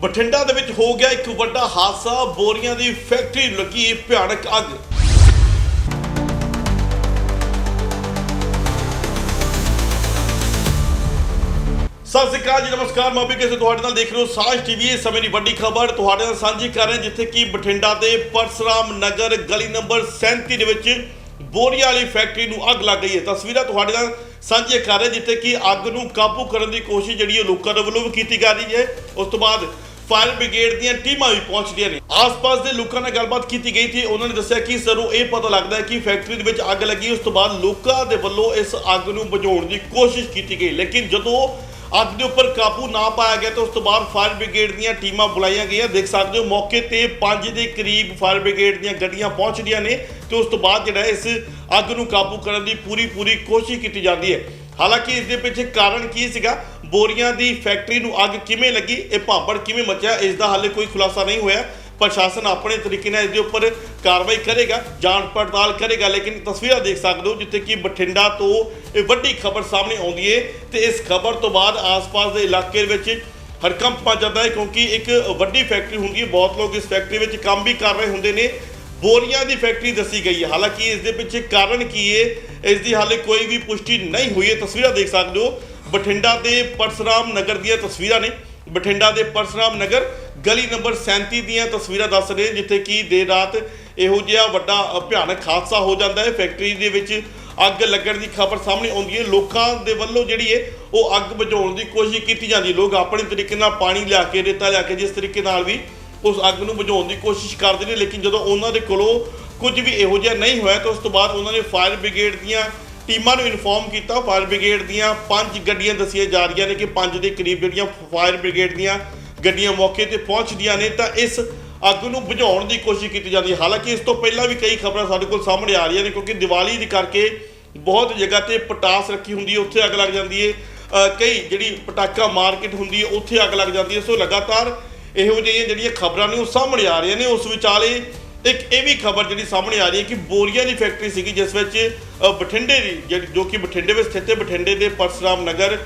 ਬਠਿੰਡਾ ਦੇ ਵਿੱਚ ਹੋ ਗਿਆ ਇੱਕ ਵੱਡਾ ਹਾਦਸਾ। ਬੋਰੀਆਂ ਦੀ ਫੈਕਟਰੀ ਨੂੰ ਲੱਗੀ ਭਿਆਨਕ ਅੱਗ। ਸਤਿ ਸ਼੍ਰੀ ਅਕਾਲ ਜੀ, ਨਮਸਕਾਰ। ਮੈਂ ਵੀ ਤੁਹਾਡੇ ਨਾਲ ਦੇਖ ਰਹੇ ਹੋ ਸਾਜ ਟੀਵੀ ਇਸ ਸਮੇਂ ਦੀ ਵੱਡੀ ਖਬਰ ਤੁਹਾਡੇ ਨਾਲ ਸਾਂਝੀ ਕਰ ਰਹੇ, ਜਿੱਥੇ ਕਿ ਬਠਿੰਡਾ ਦੇ ਪਰਸਰਾਮ ਨਗਰ ਗਲੀ ਨੰਬਰ 37 ਦੇ ਵਿੱਚ ਬੋਰੀਆਂ ਵਾਲੀ ਫੈਕਟਰੀ ਨੂੰ ਅੱਗ ਲੱਗ ਗਈ ਹੈ। ਤਸਵੀਰਾਂ ਤੁਹਾਡੇ ਨਾਲ ਸਾਂਝੀਆਂ ਕਰ ਰਹੇ, ਜਿੱਥੇ ਕਿ ਅੱਗ ਨੂੰ ਕਾਬੂ ਕਰਨ ਦੀ ਕੋਸ਼ਿਸ਼ ਜਿਹੜੀ ਹੈ ਲੋਕਾਂ ਦੇ ਵੱਲੋਂ ਵੀ ਕੀਤੀ ਜਾ ਰਹੀ ਹੈ। ਉਸ ਤੋਂ ਬਾਅਦ ਫਾਇਰ ਬ੍ਰਿਗੇਡ ਦੀਆਂ ਟੀਮਾਂ ਵੀ ਪਹੁੰਚਦੀਆਂ ਨੇ। ਆਸ-ਪਾਸ ਦੇ ਲੋਕਾਂ ਨਾਲ ਗੱਲਬਾਤ ਕੀਤੀ ਗਈ ਸੀ ਉਹਨਾਂ ਨੇ ਦੱਸਿਆ ਕਿ ਸਾਨੂੰ ਇਹ ਪਤਾ ਲੱਗਦਾ ਹੈ ਕਿ ਫੈਕਟਰੀ ਦੇ ਵਿੱਚ ਅੱਗ ਲੱਗੀ। ਉਸ ਤੋਂ ਬਾਅਦ ਲੋਕਾਂ ਦੇ ਵੱਲੋਂ ਇਸ ਅੱਗ ਨੂੰ ਬੁਝਾਉਣ ਦੀ ਕੋਸ਼ਿਸ਼ ਕੀਤੀ ਗਈ। ਲੇਕਿਨ ਜਦੋਂ ਅੱਗ ਦੇ ਉੱਪਰ ਕਾਬੂ ਨਾ ਪਾਇਆ ਗਿਆ ਤਾਂ ਉਸ ਤੋਂ ਬਾਅਦ ਫਾਇਰ ਬ੍ਰਿਗੇਡ ਦੀਆਂ ਟੀਮਾਂ ਬੁਲਾਈਆਂ ਗਈਆਂ। ਦੇਖ ਸਕਦੇ ਹੋ ਮੌਕੇ ਤੇ 5 ਦੇ ਕਰੀਬ ਫਾਇਰ ਬ੍ਰਿਗੇਡ ਦੀਆਂ ਗੱਡੀਆਂ ਪਹੁੰਚਦੀਆਂ ਨੇ ਤੇ ਉਸ ਤੋਂ ਬਾਅਦ ਜਿਹੜਾ ਇਸ ਅੱਗ ਨੂੰ ਕਾਬੂ ਕਰਨ ਦੀ ਪੂਰੀ ਪੂਰੀ ਕੋਸ਼ਿਸ਼ ਕੀਤੀ ਜਾਂਦੀ ਹੈ। ਹਾਲਾਂਕਿ ਇਸ ਦੇ ਪਿੱਛੇ ਕਾਰਨ ਕੀ ਸੀਗਾ? ਬੋਰੀਆਂ ਦੀ ਫੈਕਟਰੀ ਨੂੰ ਅੱਗ ਕਿਵੇਂ ਲੱਗੀ? ਇਹ ਭਾਂਪੜ ਕਿਵੇਂ ਮਚਿਆ? ਇਸ ਦਾ ਹਾਲੇ ਕੋਈ ਖੁਲਾਸਾ ਨਹੀਂ ਹੋਇਆ। ਪ੍ਰਸ਼ਾਸਨ ਆਪਣੇ ਤਰੀਕੇ ਨਾਲ ਇਸ ਦੇ ਉੱਪਰ ਕਾਰਵਾਈ ਕਰੇਗਾ ਜਾਂਚ ਪੜਤਾਲ ਕਰੇਗਾ, ਲੇਕਿਨ ਤਸਵੀਰਾਂ ਦੇਖ ਸਕਦੇ ਹੋ ਜਿੱਥੇ ਕਿ ਬਠਿੰਡਾ ਤੋਂ ਇਹ ਵੱਡੀ ਖਬਰ ਸਾਹਮਣੇ ਆਉਂਦੀ ਹੈ ਤੇ ਇਸ ਖਬਰ ਤੋਂ ਬਾਅਦ ਆਸ-ਪਾਸ ਦੇ ਇਲਾਕੇ ਵਿੱਚ ਹਰਕੰਪ ਪਾ ਜਾਂਦਾ ਹੈ ਕਿਉਂਕਿ ਇੱਕ ਵੱਡੀ ਫੈਕਟਰੀ ਹੁੰਦੀ ਹੈ। ਬਹੁਤ ਲੋਕ ਇਸ ਫੈਕਟਰੀ ਵਿੱਚ ਕੰਮ ਵੀ ਕਰ ਰਹੇ ਹੁੰਦੇ ਨੇ ਬੋਰੀਆਂ ਦੀ ਫੈਕਟਰੀ ਦੱਸੀ ਗਈ ਹੈ। ਹਾਲਾਂਕਿ ਇਸ ਦੇ ਪਿੱਛੇ ਕਾਰਨ ਕੀ ਹੈ? ਇਸ ਦੀ ਹਾਲੇ ਕੋਈ ਵੀ ਪੁਸ਼ਟੀ ਨਹੀਂ ਹੋਈ ਹੈ। ਤਸਵੀਰਾਂ ਦੇਖ ਸਕਦੇ ਹੋ। ਬਠਿੰਡਾ ਦੇ ਪਰਸਰਾਮ ਨਗਰ ਦੀਆਂ ਤਸਵੀਰਾਂ ਨੇ। ਬਠਿੰਡਾ ਦੇ ਪਰਸਰਾਮ ਨਗਰ ਗਲੀ ਨੰਬਰ 37 ਦੀਆਂ ਤਸਵੀਰਾਂ ਦੱਸ ਰਹੇ ਜਿੱਥੇ ਕਿ ਦੇਰ ਰਾਤ ਇਹੋ ਜਿਹਾ ਵੱਡਾ ਭਿਆਨਕ ਹਾਦਸਾ ਹੋ ਜਾਂਦਾ ਹੈ। ਫੈਕਟਰੀ ਦੇ ਵਿੱਚ ਅੱਗ ਲੱਗਣ ਦੀ ਖਬਰ ਸਾਹਮਣੇ ਆਉਂਦੀ ਹੈ। ਲੋਕਾਂ ਦੇ ਵੱਲੋਂ ਜਿਹੜੀ ਹੈ, ਉਹ ਅੱਗ ਬੁਝਾਉਣ ਦੀ ਕੋਸ਼ਿਸ਼ ਕੀਤੀ ਜਾਂਦੀ ਲੋਕ ਆਪਣੇ ਤਰੀਕੇ ਨਾਲ ਪਾਣੀ ਲਿਆ ਕੇ, ਰੇਤਾ ਲਿਆ ਕੇ, ਜਿਸ ਤਰੀਕੇ ਨਾਲ ਵੀ ਉਸ ਅੱਗ ਨੂੰ ਬੁਝਾਉਣ ਦੀ ਕੋਸ਼ਿਸ਼ ਕਰਦੇ ਨੇ, ਲੇਕਿਨ ਜਦੋਂ ਉਹਨਾਂ ਦੇ ਕੋਲੋਂ ਕੁਝ ਵੀ ਇਹੋ ਜਿਹਾ ਨਹੀਂ ਹੋਇਆ, ਤਾਂ ਉਸ ਤੋਂ ਬਾਅਦ ਉਹਨਾਂ ਨੇ ਫਾਇਰ ਬ੍ਰਿਗੇਡ ਦੀਆਂ ਟੀਮਾਂ ਨੂੰ ਇਨਫੋਰਮ ਕੀਤਾ। ਫਾਇਰ ਬ੍ਰਿਗੇਡ ਦੀਆਂ ਪੰਜ ਗੱਡੀਆਂ ਦੱਸੀਆਂ ਜਾ ਰਹੀਆਂ ਨੇ ਕਿ ਪੰਜ ਦੇ ਕਰੀਬ ਜਿਹੜੀਆਂ ਫਾਇਰ ਬ੍ਰਿਗੇਡ ਦੀਆਂ ਗੱਡੀਆਂ ਮੌਕੇ ਤੇ ਪਹੁੰਚਦੀਆਂ ਨੇ, ਤਾਂ ਇਸ ਅੱਗ ਨੂੰ ਬੁਝਾਉਣ ਦੀ ਕੋਸ਼ਿਸ਼ ਕੀਤੀ ਜਾਂਦੀ ਹੈ। ਹਾਲਾਂਕਿ ਇਸ ਤੋਂ ਪਹਿਲਾਂ ਵੀ ਕਈ ਖਬਰਾਂ ਸਾਡੇ ਕੋਲ ਸਾਹਮਣੇ ਆ ਰਹੀਆਂ ਨੇ, ਕਿਉਂਕਿ ਦੀਵਾਲੀ ਦੇ ਕਰਕੇ ਬਹੁਤ ਜਗ੍ਹਾ ਤੇ ਪਟਾਸ ਰੱਖੀ ਹੁੰਦੀ ਹੈ, ਉੱਥੇ ਅੱਗ ਲੱਗ ਜਾਂਦੀ ਹੈ। ਕਈ ਜਿਹੜੀ ਪਟਾਕਾ ਮਾਰਕੀਟ ਹੁੰਦੀ ਹੈ, ਉੱਥੇ ਅੱਗ ਲੱਗ ਜਾਂਦੀ ਹੈ। ਸੋ ਲਗਾਤਾਰ ਇਹੋ ਜਿਹੀਆਂ ਜਿਹੜੀਆਂ ਖਬਰਾਂ ਨੇ ਉਹ ਸਾਹਮਣੇ ਆ ਰਹੀਆਂ ਨੇ, ਉਸ ਵਿਚਾਲੇ ਇੱਕ ਇਹ ਵੀ ਖਬਰ ਜਿਹੜੀ ਸਾਹਮਣੇ ਆ ਰਹੀ ਹੈ ਕਿ ਬੋਰੀਆਂ ਦੀ ਫੈਕਟਰੀ ਸੀਗੀ, ਜਿਸ ਵਿੱਚ ਬਠਿੰਡੇ ਦੀ ਜਿਹੜੀ, ਜੋ ਕਿ ਬਠਿੰਡੇ ਵਿੱਚ ਸਥਿਤ ਹੈ, ਬਠਿੰਡੇ ਦੇ ਪਰਸਰਾਮ ਨਗਰ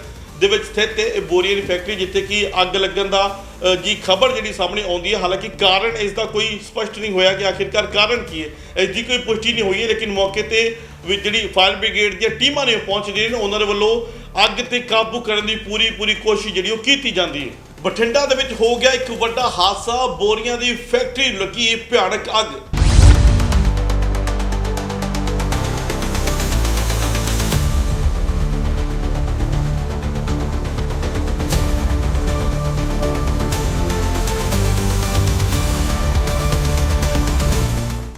ਦੇ ਵਿੱਚ ਸਥਿਤ ਇਹ ਬੋਰੀਆਂ ਦੀ ਫੈਕਟਰੀ, ਜਿੱਥੇ ਕਿ ਅੱਗ ਲੱਗਣ ਦਾ ਜੀ ਖਬਰ ਜਿਹੜੀ ਸਾਹਮਣੇ ਆਉਂਦੀ ਹੈ, ਹਾਲਾਂਕਿ ਕਾਰਨ ਇਸ ਦਾ ਕੋਈ ਸਪਸ਼ਟ ਨਹੀਂ ਹੋਇਆ ਕਿ ਆਖਿਰਕਾਰ ਕਾਰਨ ਕੀ ਹੈ, ਇਸ ਦੀ ਕੋਈ ਪੁਸ਼ਟੀ ਨਹੀਂ ਹੋਈ ਹੈ, ਲੇਕਿਨ ਮੌਕੇ ਤੇ ਵੀ ਜਿਹੜੀ ਫਾਇਰ ਬ੍ਰਿਗੇਡ ਦੀਆਂ ਟੀਮਾਂ ਨੇ ਪਹੁੰਚ ਗਈਆਂ ਨੇ, ਉਹਨਾਂ ਦੇ ਵੱਲੋਂ ਅੱਗ ਤੇ ਕਾਬੂ ਕਰਨ ਦੀ ਪੂਰੀ ਪੂਰੀ ਕੋਸ਼ਿਸ਼ ਜਿਹੜੀ ਉਹ ਕੀਤੀ ਜਾਂਦੀ ਹੈ। ਬਠਿੰਡਾ ਦੇ ਵਿੱਚ ਹੋ ਗਿਆ ਇੱਕ ਵੱਡਾ ਹਾਦਸਾ। ਬੋਰੀਆਂ ਦੀ ਫੈਕਟਰੀ ਨੂੰ ਲੱਗੀ ਭਿਆਨਕ ਅੱਗ।